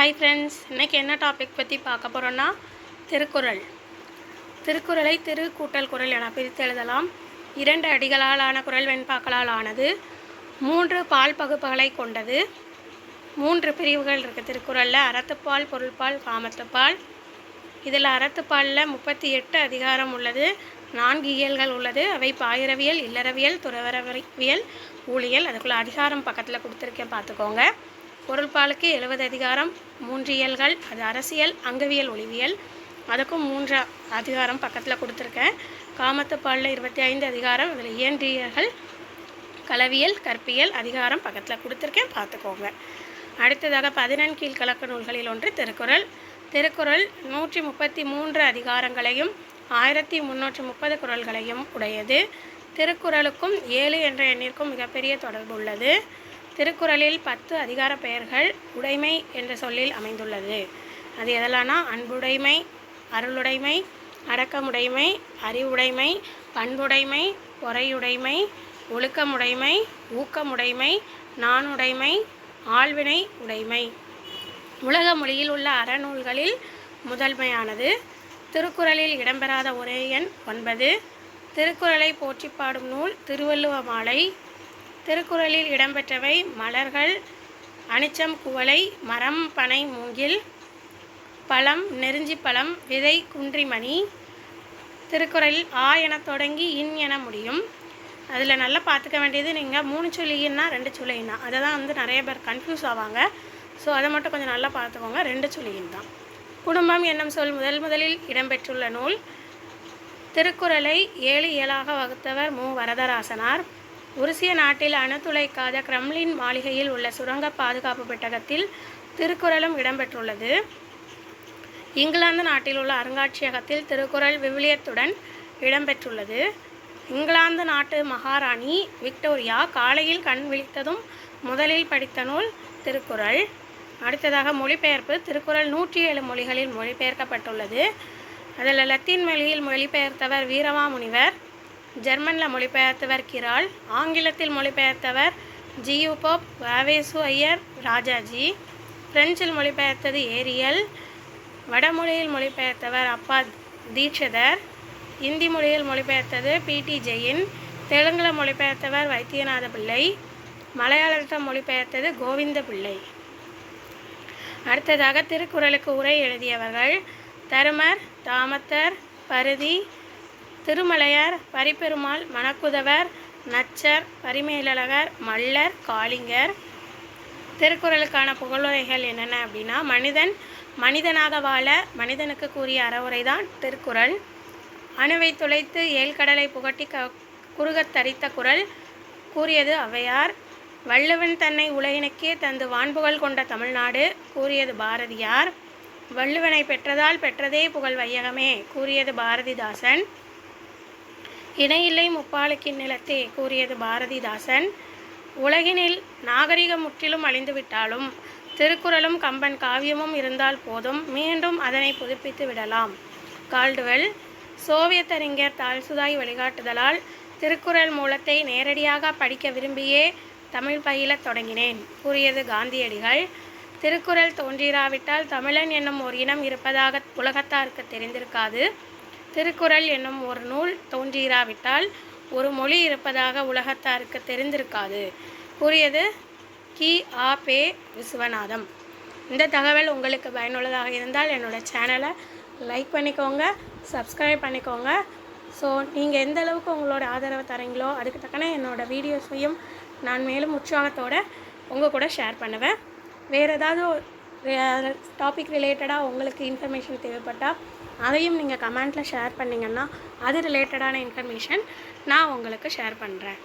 Hi friends இன்றைக்கி என்ன topic பற்றி பார்க்க போகிறோன்னா திருக்குறள். திருக்குறளை திரு கூட்டல் குறள் என பிரித்து எழுதலாம். இரண்டு அடிகளால் ஆன குறள் வெண்பாக்களால் ஆனது மூன்று பால் பகுப்புகளை கொண்டது. மூன்று பிரிவுகள் இருக்குது திருக்குறளில். அறத்துப்பால் பொருள்பால் காமத்துப்பால். இதில் அறத்துப்பாலில் முப்பத்தி எட்டு அதிகாரம் உள்ளது. நான்கு இயல்கள் உள்ளது. அவை பாயிரவியல் இல்லறவியல் துறவரவியல் ஊழியல். அதுக்குள்ளே அதிகாரம் பக்கத்தில் கொடுத்துருக்கேன் பார்த்துக்கோங்க. பொருள்பாலுக்கு எழுபது அதிகாரம் மூன்று இயல்கள் அது அரசியல் அங்கவியல் ஒளிவியல். அதுக்கும் மூன்று அதிகாரம் பக்கத்தில் கொடுத்துருக்கேன். காமத்துப்பாலில் இருபத்தி ஐந்து அதிகாரம் இதில் இயன்றியல்கள் களவியல் கற்பியல் அதிகாரம் பக்கத்தில் கொடுத்துருக்கேன். பார்த்துக்கோங்க. அடுத்ததாக பதினெண் கீழ்கலக்க நூல்களில் ஒன்று திருக்குறள். திருக்குறள் நூற்றி முப்பத்தி மூன்று அதிகாரங்களையும் ஆயிரத்தி முந்நூற்றி முப்பது குறள்களையும் உடையது. திருக்குறளுக்கும் ஏழு என்ற எண்ணிற்கும் மிகப்பெரிய தொடர்பு உள்ளது. திருக்குறளில் பத்து அதிகார பெயர்கள் உடைமை என்ற சொல்லில் அமைந்துள்ளது. அது எதெல்லாம்னா அன்புடைமை அருளுடைமை அடக்கமுடைமை அறிவுடைமை பண்புடைமை பொறையுடைமை ஒழுக்கமுடைமை ஊக்கமுடைமை நாணுடைமை ஆழ்வினை உடைமை. உலக மொழியில் உள்ள அறநூல்களில் முதன்மையானது திருக்குறளில் இடம்பெறாத ஒரே எண் ஒன்பது. திருக்குறளை போற்றி பாடும் நூல் திருவள்ளுவ மாலை திருக்குறளில் இடம்பெற்றவை மலர்கள் அனிச்சம் குவளை மரம் பனை மூங்கில் பழம் நெருஞ்சி பழம் விதை குன்றிமணி திருக்குறளில் ஆ என தொடங்கி இன் என முடியும். அதில் நல்லா பார்த்துக்க வேண்டியது நீங்கள் மூணு சுழியின்னா ரெண்டு சுழின்னா அதை தான் வந்து நிறைய பேர் கன்ஃபியூஸ் ஆவாங்க. ஸோ அதை மட்டும் கொஞ்சம் நல்லா பார்த்துக்கோங்க. ரெண்டு சுழியின் தான். குடும்பம் என்னும் சொல் முதல் முதலில் இடம்பெற்றுள்ள நூல். திருக்குறளை ஏழு ஏழாக வகுத்தவர் மு. வரதராசனார். உருசிய நாட்டில் அணுத்துளைக்காத கிரெம்லின் மாளிகையில் உள்ள சுரங்க பாதுகாப்பு பெட்டகத்தில் திருக்குறளும் இடம்பெற்றுள்ளது. இங்கிலாந்து நாட்டில் உள்ள அருங்காட்சியகத்தில் திருக்குறள் விவிலியத்துடன் இடம்பெற்றுள்ளது. இங்கிலாந்து நாட்டு மகாராணி விக்டோரியா காலையில் கண் விழித்ததும் முதலில் படித்த நூல் திருக்குறள். அடுத்ததாக மொழிபெயர்ப்பு திருக்குறள் நூற்றி ஏழு மொழிகளில் மொழிபெயர்க்கப்பட்டுள்ளது. அதில் லத்தீன் மொழியில் மொழிபெயர்த்தவர் வீரமாமுனிவர். ஜெர்மனில் மொழிபெயர்த்தவர் கிரால் ஆங்கிலத்தில் மொழிபெயர்த்தவர் G U Pope V V S Aiyar Rajaji. பிரெஞ்சில் மொழிபெயர்த்தது ஏரியல் வடமொழியில் மொழிபெயர்த்தவர் அப்பா தீட்சிதர். இந்தி மொழியில் மொழிபெயர்த்தது பிடி ஜெயின் தெலுங்கில் மொழிபெயர்த்தவர் வைத்தியநாத பிள்ளை மலையாளத்தில் மொழிபெயர்த்தது கோவிந்த பிள்ளை. அடுத்ததாக திருக்குறளுக்கு உரை எழுதியவர்கள் தருமர் தாமத்தர் பருதி திருமலையார் பரிபெருமாள் மணக்குதவர் நச்சர் பரிமேலழகர் மல்லர் காளிங்கர். திருக்குறளுக்கான புகழுரைகள் என்னென்ன அப்படின்னா மனிதன் மனிதனாக வாழ மனிதனுக்கு கூறிய அறவுரை தான் திருக்குறள். அணுவை துளைத்து ஏழ்கடலை புகட்டி க குறுகத் தரித்த குரல் கூறியது ஔவையார் வள்ளுவன் தன்னை உலகினுக்கே தந்து வான்புகழ் கொண்ட தமிழ்நாடு கூறியது பாரதியார். வள்ளுவனை பெற்றதால் பெற்றதே புகழ் வையகமே கூறியது பாரதிதாசன். இணையில்லை முப்பாலுக்கின் நிலத்தே கூறியது பாரதிதாசன். உலகினில் நாகரிகம் முற்றிலும் அழிந்துவிட்டாலும் திருக்குறளும் கம்பன் காவியமும் இருந்தால் போதும் மீண்டும் அதனை புதுப்பித்து விடலாம். கால்டுவெல் சோவியத் அறிஞர் தால்சுதாய் வழிகாட்டுதலால் திருக்குறள் மூலத்தை நேரடியாக படிக்க விரும்பியே தமிழ் பயிலத் தொடங்கினேன் கூறியது காந்தியடிகள். திருக்குறள் தோன்றிராவிட்டால் தமிழன் என்னும் ஒரு இனம் இருப்பதாக உலகத்தாருக்கு தெரிந்திருக்காது. திருக்குறள் என்னும் ஒரு நூல் தோன்றியிராவிட்டால் ஒரு மொழி இருப்பதாக உலகத்தாருக்கு தெரிந்திருக்காது. கூறியது கி. ஆ. பே. விஸ்வநாதம் இந்த தகவல் உங்களுக்கு பயனுள்ளதாக இருந்தால் என்னோடய சேனலை லைக் பண்ணிக்கோங்க சப்ஸ்கிரைப் பண்ணிக்கோங்க. ஸோ நீங்கள் எந்த அளவுக்கு உங்களோட ஆதரவை தரீங்களோ அதுக்கு தக்கன என்னோடய வீடியோஸையும் நான் மேலும் உற்சாகத்தோடு உங்கள் கூட ஷேர் பண்ணுவேன். வேறு ஏதாவது டாபிக் ரிலேட்டடாக உங்களுக்கு இன்ஃபர்மேஷன் தேவைப்பட்டால் அதையும் நீங்கள் கமெண்ட்டில் ஷேர் பண்ணிங்கன்னா அது ரிலேட்டடான இன்ஃபர்மேஷன் நான் உங்களுக்கு ஷேர் பண்ணுறேன்